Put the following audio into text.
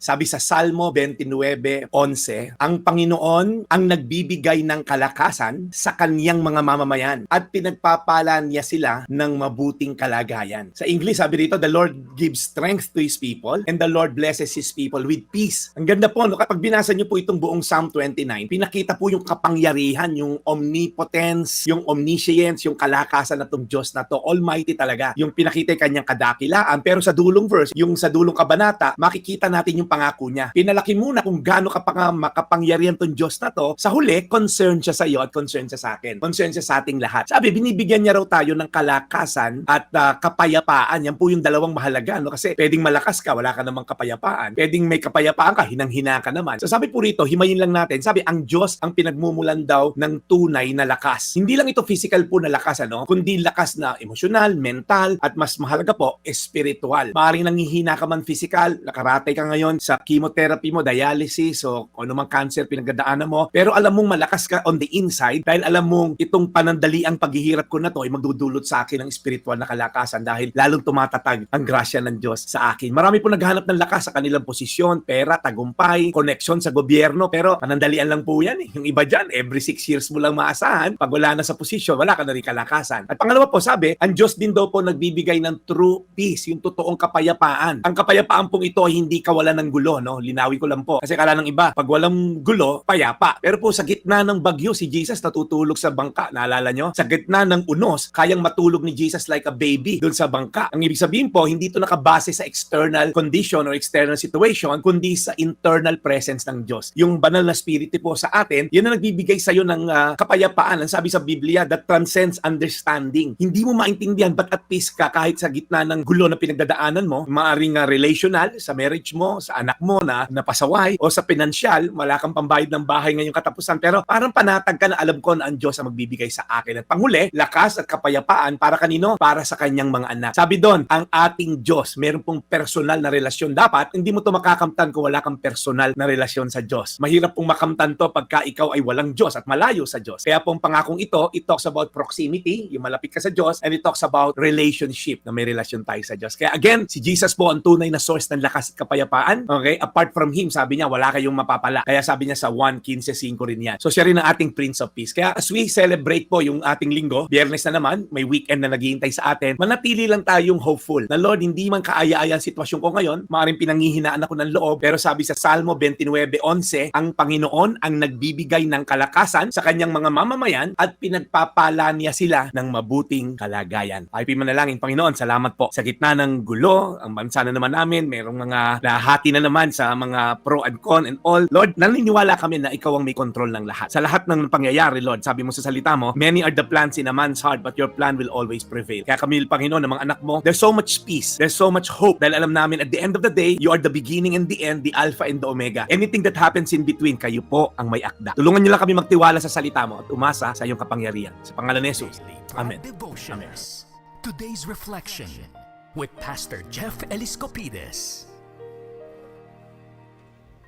Sabi sa Salmo 29:11, ang Panginoon ang nagbibigay ng kalakasan sa kaniyang mga mamamayan at pinagpapala niya sila ng mabuting kalagayan. Sa English, sabi rito, the Lord gives strength to His people and the Lord blesses His people with peace. Ang ganda po, no? kapag binasa niyo po itong buong Psalm 29, pinakita po yung kapangyarihan, yung omnipotence, yung omniscience, yung kalakasan na tong Diyos na to, almighty talaga. Yung pinakita yung kanyang kadakilaan. Pero sa dulong verse, yung sa dulong kabanata, makikita natin yung pangako niya. Pinalaki muna kung gaano kapang makapangyarihan tong Diyos na to. Sa huli, concern siya sa iyo at concern siya sa akin. Concern siya sa ating lahat. Sabi, binibigyan niya raw tayo ng kalakasan at ah, kapayapaan. Yan po yung dalawang mahalaga. No? Kasi pwedeng malakas ka, wala ka namang kapayapaan. Pwedeng may kapayapaan ka, hinang-hina ka naman. So sabi po rito, himayin lang natin. Sabi, ang Diyos ang pinagmumulan daw ng tunay na lakas. Hindi lang ito physical po na lakas, ano? kundi lakas na emosyonal, mental, at mas mahalaga po, spiritual. Maaaring nanghihina ka man physical, nakaratay ka ngayon sa chemotherapy mo, dialysis, o kung anumang cancer pinagdadaanan mo, pero alam mong malakas ka on the inside dahil alam mong itong panandaliang paghihirap ko na to ay magdudulot sa akin ng spiritual na kalakasan dahil lalong tumatatag ang grasya ng Diyos sa akin. Marami po naghahanap ng lakas sa kanilang posisyon, pera, tagumpay, connection sa gobyerno, pero panandalian lang po yan eh. Yung iba dyan, every six years mo lang maasahan, pag wala na sa posisyon, wala ka na rin kalakasan. At pangalawa po, sabi, ang Diyos din daw po nagbibigay ng true peace, yung totoong kapayapaan. Ang kapayapaan pong ito ay hindi kawalan ng gulo, no? Linawin ko lang po. Kasi kala ng iba, pag walang gulo, payapa. Pero po sa gitna ng bagyo, si Jesus natutulog sa bangka. Naalala nyo? Sa gitna ng unos, kayang matulog ni Jesus like a baby doon sa bangka. Ang ibig sabihin po, hindi ito nakabase sa external condition or external situation, kundi sa internal presence ng Diyos. Yung banal na spirit po sa atin, yun ang nagbibigay sa iyo ng ah, kapayapaan. Ang sabi sa Biblia, that transcends understanding. Hindi mo maintindihan ba't at peace ka kahit sa gitna ng gulo na pinagdadaanan mo, maaring ah, relational, sa marriage mo, sa anak mo na napasaway, o sa pinansyal, wala kang pambayad ng bahay ngayong katapusan. Pero parang panatag ka na alam ko na ang Diyos ang magbibigay sa akin. At panghuli, lakas at kapayapaan para kanino? Para sa kanyang mga anak. Sabi doon, ang ating Diyos, meron pong personal na relasyon. Dapat, hindi mo to makakamtan kung wala kang personal na relasyon sa Diyos. Mahirap pong makamtan to pagka ikaw ay walang Diyos at malayo sa Diyos. Kaya pong pangakong ito, it talks about proximity, yung malapit ka sa Diyos, and it talks about relationship, na may relasyon tayo sa Diyos. Kaya again, si Jesus po ang tunay na source ng lakas at kapayapaan. Okay? Apart from Him, sabi niya, wala kayong mapapala. Kaya sabi niya sa 1.15.5 rin yan. So siya rin ang ating Prince of Peace. Kaya as we celebrate po yung ating linggo, biyernes na naman, may weekend na naghihintay sa atin, manatili lang tayong hopeful na Lord, hindi man kaaya-aya ang sitwasyon ko ngayon, maaaring pinanghihinaan ako ng loob, pero sabi sa Salmo 29.11, ang Panginoon ang nagbibigay ng kalakasan sa kanyang mga mamamayan at pinagpapala niya sila ng mabuting kalagayan. Ay manalangin, Panginoon, salamat po. Sa gitna ng gulo, ang bansa na naman namin, merong mga lahati na naman sa mga pro and con and all. Lord, naniniwala kami na ikaw ang may control ng lahat. Sa lahat ng pangyayari, Lord, sabi mo sa salita mo, many are the plans in a man's heart, but your plan will always prevail. Kaya kami, Panginoon, ng mga anak mo, there's so much peace, there's so much hope, dahil alam namin at the end of the day, you are the beginning and the end, the alpha and the omega. Anything that happens in between, kayo po ang may akda. Tulungan niyo lang kami magtiwala sa salita mo at umasa sa iyong kapangyarihan. Sa pangalan ni Jesus. Amen. Devotions. Today's reflection with Pastor Jeff Eliscopides.